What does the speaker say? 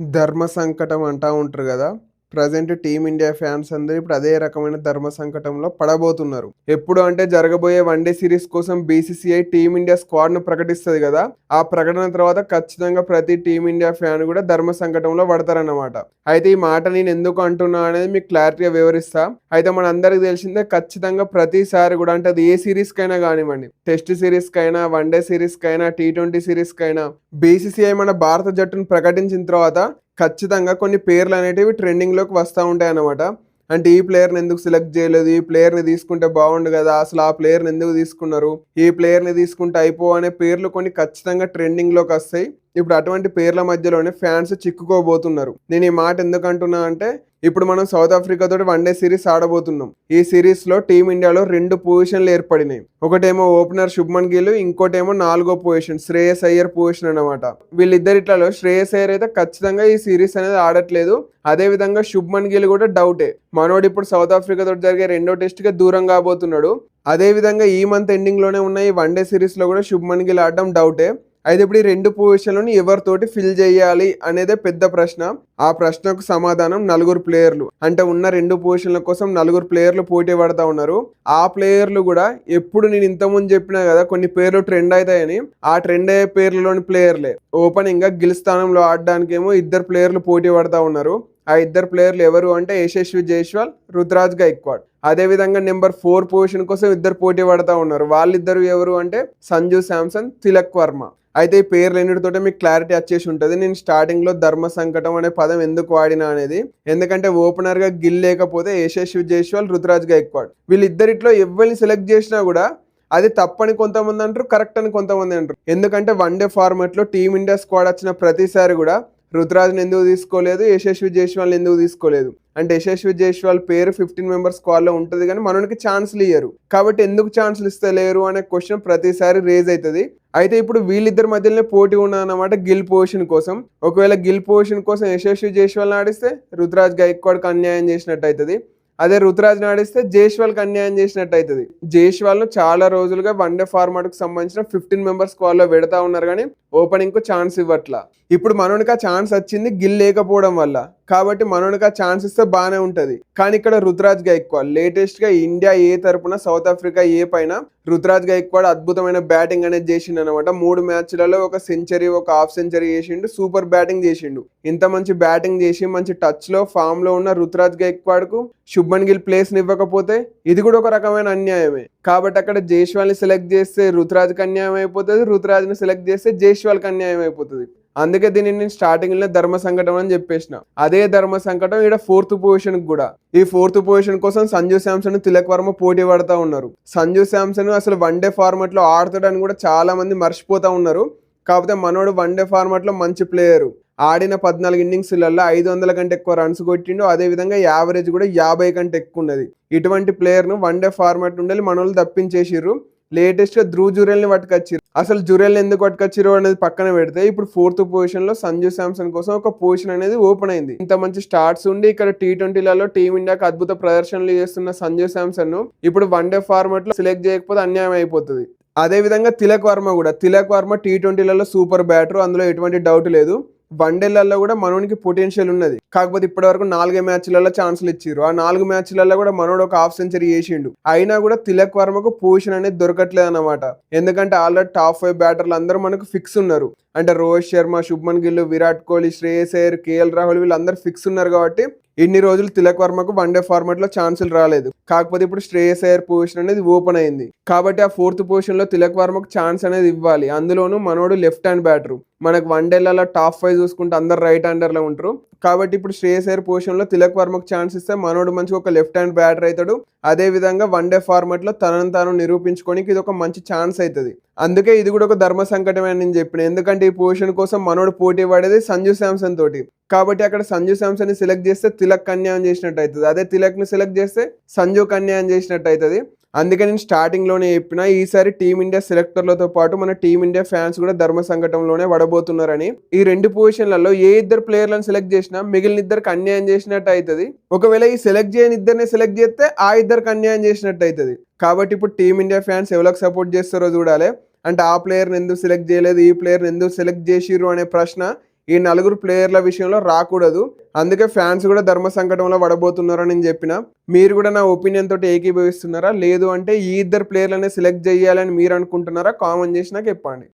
ధర్మ సంకటం అంటా ఉంటారు కదా. ప్రజెంట్ టీమిండియా ఫ్యాన్స్ అందరూ ఇప్పుడు అదే రకమైన ధర్మ సంకటంలో పడబోతున్నారు. ఎప్పుడు అంటే జరగబోయే వన్డే సిరీస్ కోసం బీసీసీఐ టీమిండియా స్క్వాడ్ను ప్రకటిస్తుంది కదా ఆ ప్రకటన తర్వాత ఖచ్చితంగా ప్రతి టీమిండియా ఫ్యాన్ కూడా ధర్మ సంకటంలో పడతారన్నమాట. అయితే ఈ మాట నేను ఎందుకు అంటున్నా అనేది మీకు క్లారిటీగా వివరిస్తా. అయితే మన అందరికి తెలిసిందే ఖచ్చితంగా ప్రతిసారి కూడా అంటే అది ఏ సిరీస్ కైనా కానివ్వండి టెస్ట్ సిరీస్ కైనా వన్డే సిరీస్ కైనా టీ ట్వంటీ సిరీస్ కైనా బీసీసీఐ మన భారత జట్టును ప్రకటించిన తర్వాత ఖచ్చితంగా కొన్ని పేర్లు అనేటివి ట్రెండింగ్లోకి వస్తూ ఉంటాయి అన్నమాట. అంటే ఈ ప్లేయర్ని ఎందుకు సెలెక్ట్ చేయలేదు? ఈ ప్లేయర్ని తీసుకుంటే బాగుండు కదా? అసలు ఆ ప్లేయర్ని ఎందుకు తీసుకున్నారు? ఈ ప్లేయర్ని తీసుకుంటే అయిపో అనే పేర్లు కొన్ని ఖచ్చితంగా ట్రెండింగ్లోకి వస్తాయి. ఇప్పుడు అటువంటి పేర్ల మధ్యలోనే ఫ్యాన్స్ చిక్కుకోబోతున్నారు. నేను ఈ మాట ఎందుకు అంటున్నా అంటే ఇప్పుడు మనం సౌత్ ఆఫ్రికా తోటి వన్డే సిరీస్ ఆడబోతున్నాం. ఈ సిరీస్లో టీమిండియాలో రెండు పొజిషన్లు ఏర్పడినాయి. ఒకటేమో ఓపెనర్ శుభ్మన్ గిల్ ఇంకోటేమో నాలుగో పొజిషన్ శ్రేయస్ అయ్యర్ పొజిషన్ అన్నమాట. వీళ్ళిద్దరిట్లలో శ్రేయస్ అయ్యర్ అయితే ఖచ్చితంగా ఈ సిరీస్ అనేది ఆడట్లేదు. అదే విధంగా శుభ్మన్ గిల్ కూడా డౌటే. మనోడు ఇప్పుడు సౌత్ ఆఫ్రికా తోటి జరిగే రెండో టెస్ట్గా దూరం కాబోతున్నాడు. అదే విధంగా ఈ మంత్ ఎండింగ్లోనే ఉన్న ఈ వన్డే సిరీస్లో కూడా శుభ్మన్ గిల్ ఆడడం డౌటే. అయితే ఇప్పుడు ఈ రెండు పొజిషన్లను ఎవరితోటి ఫిల్ చేయాలి అనేదే పెద్ద ప్రశ్న. ఆ ప్రశ్నకు సమాధానం నలుగురు ప్లేయర్లు అంటే ఉన్న రెండు పొజిషన్ల కోసం నలుగురు ప్లేయర్లు పోటీ పడతా ఉన్నారు. ఆ ప్లేయర్లు కూడా ఎప్పుడు నేను ఇంతకుముందు చెప్పినా కదా కొన్ని పేర్లు ట్రెండ్ అవుతాయని. ఆ ట్రెండ్ అయ్యే పేర్లలోని ప్లేయర్లే ఓపెనింగ్గా గిల్ స్థానంలో ఆడడానికేమో ఇద్దరు ప్లేయర్లు పోటీ పడతా ఉన్నారు. ఆ ఇద్దరు ప్లేయర్లు ఎవరు అంటే యశస్వి జైస్వాల్ రుతురాజ్ గైక్వాడ్. అదే విధంగా నెంబర్ ఫోర్ పొజిషన్ కోసం ఇద్దరు పోటీ పడతా ఉన్నారు. వాళ్ళిద్దరు ఎవరు అంటే సంజు శాంసన్ తిలక్ వర్మ. అయితే ఈ పేర్లు మీకు క్లారిటీ వచ్చేసి ఉంటుంది. నేను స్టార్టింగ్లో ధర్మ సంకటం అనే పదం ఎందుకు వాడినా అనేది ఎందుకంటే ఓపెనర్గా గిల్ లేకపోతే యశస్వి జైస్వాల్ రుతురాజ్ గైక్వాడ్ వీళ్ళిద్దరిట్లో ఎవరిని సెలెక్ట్ చేసినా కూడా అది తప్పని కొంతమంది అంటారు కరెక్ట్ అని కొంతమంది అంటారు. ఎందుకంటే వన్ డే ఫార్మాట్లో టీమిండియా స్క్వాడ్ వచ్చిన ప్రతిసారి కూడా రుతురాజ్ని ఎందుకు తీసుకోలేదు? యశస్వి జైస్వాల్ని ఎందుకు తీసుకోలేదు? అంటే యశస్వి జైస్వాల్ పేరు ఫిఫ్టీన్ మెంబర్స్ స్క్వాడ్లో ఉంటుంది కానీ మనకి ఛాన్స్లు ఇయ్యరు. కాబట్టి ఎందుకు ఛాన్స్లు ఇస్తలేరు అనే క్వశ్చన్ ప్రతిసారి రేజ్ అవుతుంది. అయితే ఇప్పుడు వీళ్ళిద్దరి మధ్యలోనే పోటీ ఉన్నదన్నమాట గిల్ పొజిషన్ కోసం. ఒకవేళ గిల్ పొజిషన్ కోసం యశస్వి జైస్వాల్ని ఆడిస్తే రుతురాజ్ గైక్వాడ్కి అన్యాయం చేసినట్టు అవుతుంది. అదే రుతురాజ్ ఆడిస్తే జేష్వాల్కి అన్యాయం చేసినట్టు అవుతుంది. జైస్వాల్ చాలా రోజులుగా వన్డే ఫార్మాట్కు సంబంధించిన ఫిఫ్టీన్ మెంబర్స్ కాల్లో పెడతా ఉన్నారు కానీ ఓపెనింగ్కు ఛాన్స్ ఇవ్వట్లా. ఇప్పుడు మనోనికి ఆ ఛాన్స్ వచ్చింది గిల్ లేకపోవడం వల్ల. కాబట్టి మనోనికి ఆ ఛాన్స్ ఇస్తే బాగానే ఉంటుంది. కానీ ఇక్కడ రుతురాజ్ ఎక్కువ. లేటెస్ట్గా ఇండియా ఏ తరపున సౌత్ ఆఫ్రికా ఏ పైన రుతురాజ్ గైక్వాడ్ అద్భుతమైన బ్యాటింగ్ అనేది చేసిండు అనమాట మూడు మ్యాచ్లలో ఒక సెంచరీ ఒక హాఫ్ సెంచరీ చేసిండు. సూపర్ బ్యాటింగ్ చేసిండు. ఇంత మంచి బ్యాటింగ్ చేసి మంచి టచ్లో ఫామ్లో ఉన్న రుతురాజ్ గైక్వాడ్కు శుభ్మన్ గిల్ ప్లేస్ని ఇవ్వకపోతే ఇది కూడా ఒక రకమైన అన్యాయమే. కాబట్టి అక్కడ జైష్వాల్ని సెలెక్ట్ చేస్తే రుతురాజ్కి అన్యాయం అయిపోతుంది రుతురాజ్ని సెలెక్ట్ చేస్తే జైష్వాల్కి అన్యాయం అయిపోతుంది. అందుకే దీనిని నేను స్టార్టింగ్లో ధర్మ సంకటం అని చెప్పేసిన. అదే ధర్మ సంకటం ఇక్కడ ఫోర్త్ పొజిషన్ కూడా. ఈ ఫోర్త్ పొజిషన్ కోసం సంజు శాంసన్ తిలక్ వర్మ పోటీ పడతా ఉన్నారు. సంజు శాంసన్ అసలు వన్ డే ఫార్మాట్లో కూడా చాలా మంది మర్చిపోతా ఉన్నారు. కాకపోతే మనోడు వన్ డే ఫార్మాట్లో మంచి ప్లేయరు. ఆడిన పద్నాలుగు ఇన్నింగ్స్లలో ఐదు వందల కంటే ఎక్కువ రన్స్ కొట్టిండు. అదే విధంగా యావరేజ్ కూడా యాభై కంటే ఎక్కువ ఉన్నది. ఇటువంటి ప్లేయర్ను వన్ డే ఫార్మాట్ ఉండాలి మనోళ్ళు తప్పించేసిర్రు. లేటెస్ట్గా ధ్రువ్ పట్టుకొచ్చిర్రు. అసలు జురెల్ ఎందుకు పట్టుకొచ్చిర్రు అనేది పక్కన పెడితే ఇప్పుడు ఫోర్త్ పొజిషన్లో సంజు శాంసన్ కోసం ఒక పొజిషన్ అనేది ఓపెన్ అయింది. ఇంత మంచి స్టార్ట్స్ ఉండి ఇక్కడ టీ ట్వంటీలలో టీమిండియాకి అద్భుత ప్రదర్శనలు చేస్తున్న సంజు శాంసన్ను ఇప్పుడు వన్ డే ఫార్మాట్లో సెలెక్ట్ చేయకపోతే అన్యాయం అయిపోతుంది. అదే విధంగా తిలక్ వర్మ కూడా తిలక్ వర్మ టీ ట్వంటీలలో సూపర్ బ్యాటర్ అందులో ఎటువంటి డౌట్ లేదు. వన్డేలలో కూడా మనోనికి పొటెన్షియల్ ఉన్నది. కాకపోతే ఇప్పటి వరకు నాలుగే మ్యాచ్లలో ఛాన్సులు ఇచ్చారు ఆ నాలుగు మ్యాచ్లలో కూడా మనోడు ఒక హాఫ్ సెంచరీ చేసిండు. అయినా కూడా తిలక్ వర్మకు పొజిషన్ అనేది దొరకట్లేదు అనమాట ఎందుకంటే ఆల్రెడీ టాప్ ఫైవ్ బ్యాటర్లు అందరూ మనకు ఫిక్స్ ఉన్నారు. అంటే రోహిత్ శర్మ శుభ్మన్ గిల్ విరాట్ కోహ్లీ శ్రేయస్ అయ్యర్ కేఎల్ రాహుల్ వీళ్ళందరూ ఫిక్స్ ఉన్నారు కాబట్టి ఇన్ని రోజులు తిలక్ వర్మకు వన్ డే ఫార్మాట్లో ఛాన్సులు రాలేదు. కాకపోతే ఇప్పుడు శ్రేయస్ అయ్యర్ పొజిషన్ అనేది ఓపెన్ అయింది. కాబట్టి ఆ ఫోర్త్ పొజిషన్లో తిలక్ వర్మకు ఛాన్స్ అనేది ఇవ్వాలి. అందులోనూ మనోడు లెఫ్ట్ హ్యాండ్ బ్యాటరు మనకు వన్ డేలలో టాప్ ఫైవ్ చూసుకుంటే అందరు రైట్ హ్యాండర్లో ఉంటారు. కాబట్టి ఇప్పుడు శ్రేయస్ అయ్యర్ పొజిషన్లో తిలక్ వర్మకు ఛాన్స్ ఇస్తే మనోడు మంచిగా ఒక లెఫ్ట్ హ్యాండ్ బ్యాటర్ అవుతాడు. అదే విధంగా వన్ డే ఫార్మాట్లో తనను తాను నిరూపించుకోనికి ఇది ఒక మంచి ఛాన్స్ అవుతుంది. అందుకే ఇది కూడా ఒక ధర్మ సంకటమే అని నేను చెప్పిన. ఎందుకంటే ఈ పొజిషన్ కోసం మనోడు పోటీ పడేది సంజు శాంసన్ తోటి. కాబట్టి అక్కడ సంజు శాంసన్ని సెలెక్ట్ చేస్తే తిలక్ అన్యాయం చేసినట్టు అవుతుంది. అదే తిలక్ని సెలెక్ట్ చేస్తే సంజు అన్యాయం చేసినట్టు అవుతుంది. అందుకే నేను స్టార్టింగ్లోనే చెప్పిన ఈసారి టీమిండియా సెలెక్టర్లతో పాటు మన టీమిండియా ఫ్యాన్స్ కూడా ధర్మ సంఘటనలోనే పడబోతున్నారని. ఈ రెండు పొజిషన్లలో ఏ ఇద్దరు ప్లేయర్లను సెలెక్ట్ చేసినా మిగిలిన ఇద్దరికి అన్యాయం చేసినట్టు అవుతుంది. ఒకవేళ ఈ సెలెక్ట్ చేయని ఇద్దరిని సెలెక్ట్ చేస్తే ఆ ఇద్దరికి అన్యాయం చేసినట్టు అవుతుంది. కాబట్టి ఇప్పుడు టీమిండియా ఫ్యాన్స్ ఎవరికి సపోర్ట్ చేస్తారో చూడాలి. అంటే ఆ ప్లేయర్ని ఎందుకు సెలెక్ట్ చేయలేదు ఈ ప్లేయర్ని ఎందుకు సెలెక్ట్ చేసిర్రు అనే ప్రశ్న ఈ నలుగురు ప్లేయర్ల విషయంలో రాకూడదు. అందుకే ఫ్యాన్స్ కూడా ధర్మ సంకటంలో పడబోతున్నారని నేను చెప్పిన. మీరు కూడా నా ఒపీనియన్ తోటి ఏకీభవిస్తున్నారా? లేదు అంటే ఈ ఇద్దరు ప్లేయర్లనే సెలెక్ట్ చేయాలని మీరు అనుకుంటున్నారా? కామెంట్ చేసి నాకు చెప్పండి.